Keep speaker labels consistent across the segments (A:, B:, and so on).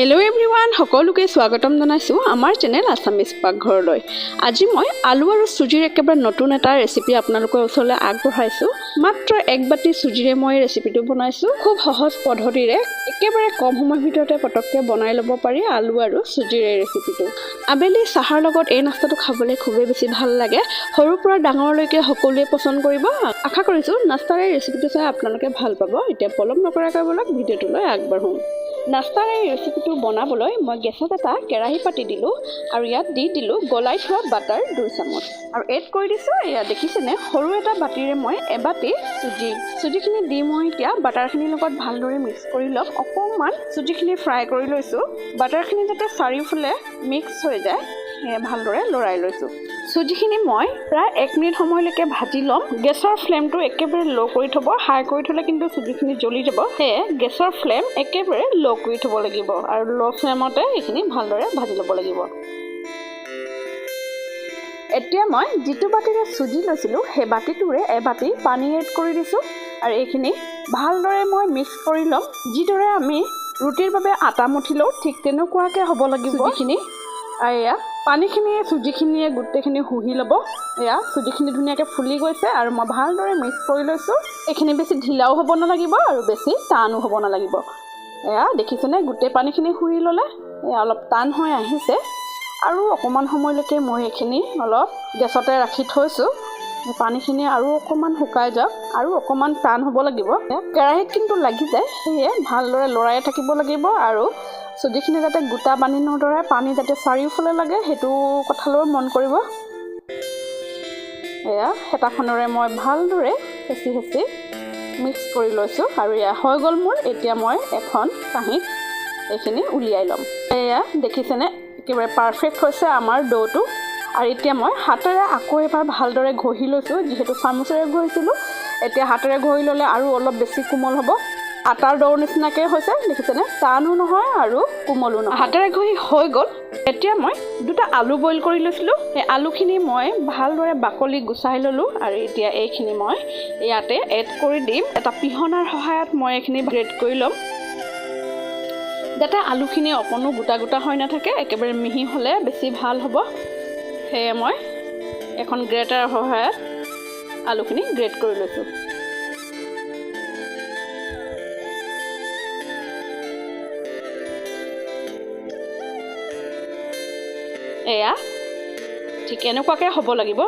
A: Hello everyone সকলোকে স্বাগতম জনাইছোঁ আমাৰ চেনেল আছামিজ পাকঘৰলৈ আজি মই আলু আৰু চুজিৰ একেবাৰে নতুন এটা ৰেচিপি আপোনালোকৰ ওচৰলৈ আগবঢ়াইছোঁ। মাত্ৰ এক বাতি চুজিৰে মই ৰেচিপিটো বনাইছোঁ। খুব সহজ পদ্ধতিৰে একেবাৰে কম সময়ৰ ভিতৰতে পটককৈ বনাই ল'ব পাৰি আলু আৰু চুজিৰ এই ৰেচিপিটো আবেলি চাহৰ লগত এই নাস্তাটো খাবলৈ খুবেই বেছি ভাল লাগে। সৰুৰ পৰা ডাঙৰলৈকে সকলোৱে পচন্দ কৰিব। আশা কৰিছোঁ নাস্তাৰ এই ৰেচিপিটো চাই আপোনালোকে ভাল পাব। এতিয়া পলম নকৰাকৈ বলক ভিডিঅ'টোলৈ আগবাঢ়োঁ। নাস্তাৰ এই ৰেচিপিটো বনাবলৈ মই গেছত এটা কেৰাহী পাতি দিলোঁ আৰু ইয়াত দি দিলোঁ গলাই থোৱা বাটাৰ দুই চামুচ। আৰু এড কৰি দিছোঁ এয়া দেখিছেনে? সৰু এটা বাতিৰে মই এবাতি চুজি চুজিখিনি দি মই এতিয়া বাটাৰখিনিৰ লগত ভালদৰে মিক্স কৰি ল'ম। অকণমান চুজিখিনি ফ্ৰাই কৰি লৈছোঁ। বাটাৰখিনি যাতে চাৰিওফালে মিক্স হৈ যায় সেয়ে ভালদৰে লৰাই লৈছোঁ। চুজিখিনি মই প্ৰায় এক মিনিট সময়লৈকে ভাজি ল'ম। গেছৰ ফ্লেমটো একেবাৰে ল' কৰি থ'ব হাই কৰি থ'লে কিন্তু চুজিখিনি জ্বলি যাব। সেয়ে গেছৰ ফ্লেম একেবাৰে ল' কৰি থ'ব লাগিব আৰু ল' ফ্লেমতে এইখিনি ভালদৰে ভাজি ল'ব লাগিব। এতিয়া মই যিটো বাতিৰে চুজি লৈছিলোঁ সেই বাতিটোৰে এবাতি পানী এড কৰি দিছোঁ আৰু এইখিনি ভালদৰে মই মিক্স কৰি ল'ম। যিদৰে আমি ৰুটিৰ বাবে আটা মুঠি লওঁ ঠিক তেনেকুৱাকৈ হ'ব লাগিব। এইখিনি আৰু এয়া পানীখিনিয়ে চুজিখিনিয়ে গোটেইখিনি শুহি ল'ব। এয়া চুজিখিনি ধুনীয়াকৈ ফুলি গৈছে আৰু মই ভালদৰে মিক্স কৰি লৈছোঁ। এইখিনি বেছি ঢিলাও হ'ব নালাগিব আৰু বেছি টানো হ'ব নালাগিব। এয়া দেখিছেনে? গোটেই পানীখিনি শুহি ল'লে। এয়া অলপ টান হৈ আহিছে। আৰু অকণমান সময়লৈকে মই এইখিনি অলপ গেছতে ৰাখি থৈছোঁ। পানীখিনি আৰু অকণমান শুকাই যাওক আৰু অকণমান টান হ'ব লাগিব। কেৰাহীত কিন্তু লাগি যায়। সেয়ে ভালদৰে লৰাই থাকিব লাগিব আৰু চুজিখিনি যাতে গোটা পানী নধৰে পানী যাতে চাৰিওফালে লাগে সেইটো কথালৈ মন কৰিব। এয়া হেতাখনেৰে মই ভালদৰে হেঁচি হেঁচি মিক্স কৰি লৈছোঁ আৰু এয়া হৈ গ'ল মোৰ এতিয়া মই এখন কাঁহীত এইখিনি উলিয়াই ল'ম। এয়া দেখিছেনে? একেবাৰে পাৰফেক্ট হৈছে আমাৰ ডৌটো। আৰু এতিয়া মই হাতেৰে আকৌ এবাৰ ভালদৰে ঘঁহি লৈছোঁ যিহেতু চামুচেৰে ঘঁহিছিলোঁ। এতিয়া হাতেৰে ঘঁহি ল'লে আৰু অলপ বেছি কোমল হ'ব। আটাৰ দৌৰ নিচিনাকৈ হৈছে দেখিছেনে? টানো নহয় আৰু কোমলো নহয়। হাতেৰে ঘঁহি হৈ গ'ল। এতিয়া মই দুটা আলু বইল কৰি লৈছিলোঁ। সেই আলুখিনি মই ভালদৰে বাকলি গুচাই ল'লোঁ আৰু এতিয়া এইখিনি মই ইয়াতে এড কৰি দিম। এটা পিহনাৰ সহায়ত মই এইখিনি গ্ৰেড কৰি ল'ম। যাতে আলুখিনি অকণো গোটা গোটা হৈ নাথাকে একেবাৰে মিহি হ'লে বেছি ভাল হ'ব। সেয়ে মই এখন গ্ৰেটাৰ সহায়ত আলুখিনি গ্ৰেড কৰি লৈছোঁ। এয়া ঠিক এনেকুৱাকৈ হ'ব লাগিব।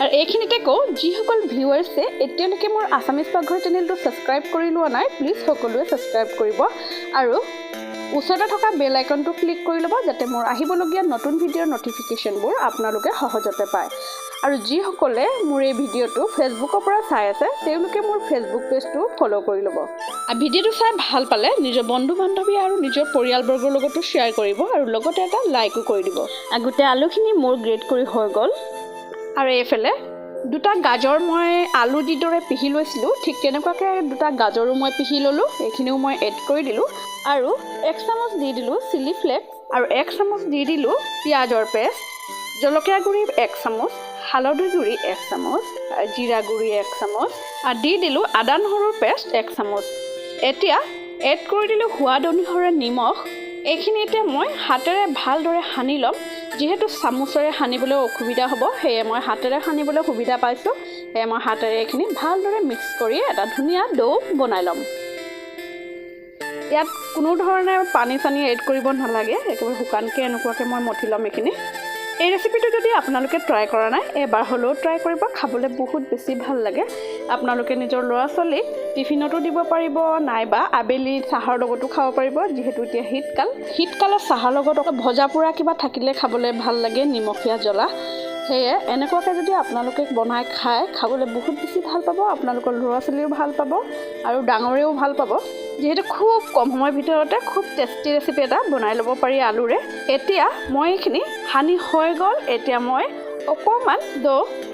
A: আৰু এইখিনিতে কওঁ যিসকল ভিউৱাৰ্ছে এতিয়ালৈকে মোৰ আছামিজ পাকঘৰ চেনেলটো ছাবস্ক্ৰাইব কৰি লোৱা নাই প্লিজ সকলোৱে ছাবস্ক্ৰাইব কৰিব। আৰু ওচৰতে থকা বেল আইকনটো ক্লিক কৰি ল'ব যাতে মোৰ আহিবলগীয়া নতুন ভিডিঅ'ৰ ন'টিফিকেশ্যনবোৰ আপোনালোকে সহজতে পায়। আৰু যিসকলে মোৰ এই ভিডিঅ'টো ফেচবুকৰ পৰা চাই আছে তেওঁলোকে মোৰ ফেচবুক পেজটো ফ'ল' কৰি ল'ব। আৰু ভিডিঅ'টো চাই ভাল পালে নিজৰ বন্ধু বান্ধৱী আৰু নিজৰ পৰিয়ালবৰ্গৰ লগতো শ্বেয়াৰ কৰিব আৰু লগতে এটা লাইকো কৰি দিব। আৰু গোটেই আলুখিনি মোৰ গ্ৰেড কৰি হৈ গ'ল। আৰু এইফালে দুটা গাজৰ মই আলু যিদৰে পিহি লৈছিলোঁ। ঠিক তেনেকুৱাকৈ দুটা গাজৰো মই পিহি ল'লোঁ, এইখিনিও মই এড কৰি দিলোঁ। আৰু এক চামুচ দি দিলোঁ চিলি ফ্লেক্স আৰু এক চামুচ দি দিলোঁ পিঁয়াজৰ পেষ্ট, জলকীয়া গুড়ি এক চামুচ, হালধি গুড়ি এক চামুচ জিৰা গুড়ি এক চামুচ, আৰু দি দিলোঁ আদা নহৰুৰ পেষ্ট এক চামুচ। এতিয়া এড কৰি দিলোঁ সোৱাদ অনুসৰে নিমখ। এইখিনি এতিয়া মই হাতেৰে ভালদৰে সানি ল'ম। যিহেতু চামুচেৰে সানিবলৈ অসুবিধা হ'ব সেয়ে মই হাতেৰে সানিবলৈ সুবিধা পাইছোঁ। সেয়ে মই হাতেৰে এইখিনি ভালদৰে মিক্স কৰি এটা ধুনীয়া ডৌ বনাই ল'ম। ইয়াত কোনো ধৰণে পানী চানী এড কৰিব নালাগে একেবাৰে শুকানকৈ এনেকুৱাকৈ মই মঠি ল'ম এইখিনি। এই ৰেচিপিটো যদি আপোনালোকে ট্ৰাই কৰা নাই, এবাৰ হ'লেও ট্ৰাই কৰিব। খাবলৈ বহুত বেছি ভালো লাগে। আপোনালোকে নিজৰ ল'ৰা ছোৱালীক টিফিনতো দিব পাৰিব, নাইবা আবেলি চাহৰ লগতো খাব পাৰিব, যিহেতু এতিয়া শীতকাল। শীতকালত চাহৰ লগত ভজা পোৰা কিবা থাকিলে খাবলৈ ভালো লাগে, নিমখীয়া জ্বলা। সেয়ে এনেকুৱাকৈ যদি আপোনালোকে বনাই খায়, খাবলৈ বহুত বেছি ভালো পাব, আপোনালোকৰ ল'ৰা ছোৱালীও ভালো পাব, আৰু ডাঙৰেও ভালো পাব। যিহেতু খুব কম সময়ৰ ভিতৰতে খুব টেষ্টি ৰেচিপি এটা বনাই ল'ব পাৰি আলুৰে। এতিয়া মই এইখিনি সানি হৈ গ'ল। এতিয়া মই অকণমান দ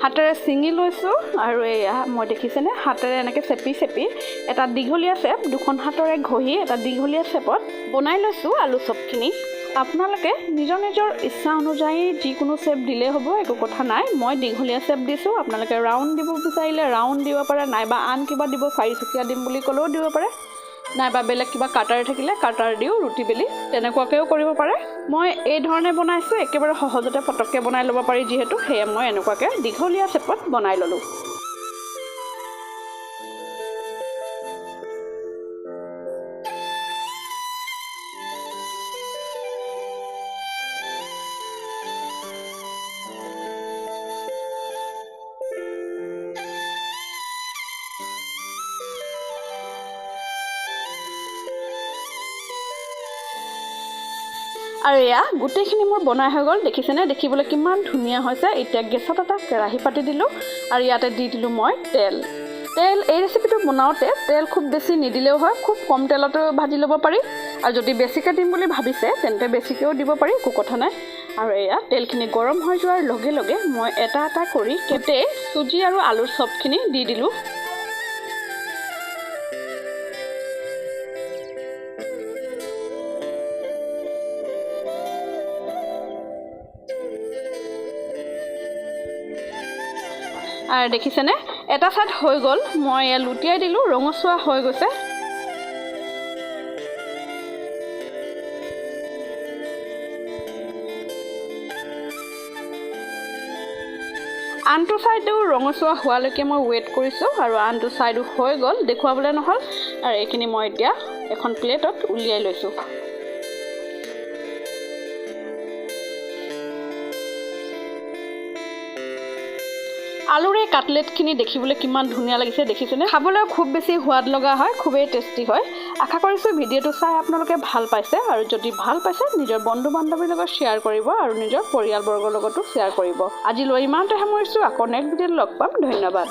A: হাতেৰে ছিঙি লৈছোঁ আৰু এয়া মই দেখিছেনে? হাতেৰে এনেকৈ চেপি চেপি এটা দীঘলীয়া চেপ দুখন হাতৰে ঘঁহি এটা দীঘলীয়া চেপত বনাই লৈছোঁ আলু চপখিনি। আপোনালোকে নিজৰ নিজৰ ইচ্ছা অনুযায়ী যিকোনো চেপ দিলেই হ'ব একো কথা নাই। মই দীঘলীয়া চেপ দিছোঁ। আপোনালোকে ৰাউণ্ড দিব বিচাৰিলে ৰাউণ্ড দিব পাৰে নাইবা আন কিবা দিব চাৰিচুকীয়া দিম বুলি ক'লেও দিব পাৰে। নাইবা বেলেগ কিবা কাটাৰ থাকিলে কাটাৰ দিও ৰুটি বেলি তেনেকুৱাকৈও কৰিব পাৰে। মই এই ধৰণে বনাইছোঁ একেবাৰে সহজতে পটককৈ বনাই ল'ব পাৰি যিহেতু সেয়ে মই এনেকুৱাকৈ দীঘলীয়া চেপত বনাই ল'লোঁ। আৰু এয়া গোটেইখিনি মোৰ বনাই হৈ গ'ল। দেখিছেনে? দেখিবলৈ কিমান ধুনীয়া হৈছে। এতিয়া গেছত এটা কেৰাহী পাতি দিলোঁ আৰু ইয়াতে দি দিলোঁ মই তেল। তেল, এই ৰেচিপিটো বনাওঁতে তেল খুব বেছি নিদিলেও হয়, খুব কম তেলতো ভাজি ল'ব পাৰি। আৰু যদি বেছিকৈ দিম বুলি ভাবিছে, তেন্তে বেছিকৈও দিব পাৰি, একো কথা নাই। আৰু এয়া, তেলখিনি গৰম হৈ যোৱাৰ লগে লগে মই এটা এটা কৰি গোটেই চুজি আৰু আলুৰ চবখিনি দি দিলোঁ। আৰু দেখিছেনে? এটা ছাইড হৈ গ'ল। মই এয়া লুটিয়াই দিলোঁ ৰঙচুৱা হৈ গৈছে। আনটো ছাইডেও ৰঙচুৱা হোৱালৈকে মই ৱেইট কৰিছোঁ আৰু আনটো ছাইডো হৈ গ'ল দেখুৱাবলৈ নহ'ল। আৰু এইখিনি মই এতিয়া এখন প্লেটত উলিয়াই লৈছোঁ। আলুৰে কাটলেটখিনি দেখিবলৈ কিমান ধুনীয়া লাগিছে, দেখিছেনে? খাবলৈ খুব বেছি সোৱাদ লগা হয়, খুবেই টেষ্টি হয়। আশা কৰিছোঁ ভিডিঅ'টো চাই আপোনালোকে ভালো পাইছে আৰু যদি ভালো পাইছে, নিজৰ বন্ধু বান্ধৱীৰ লগত শ্বেয়াৰ কৰিব আৰু নিজৰ পৰিয়ালবৰ্গৰ লগতো শ্বেয়াৰ কৰিব। আজিলৈ ইমানতে সামৰিছোঁ, আকৌ নেক্সট ভিডিঅ'ত লগ পাম। ধন্যবাদ।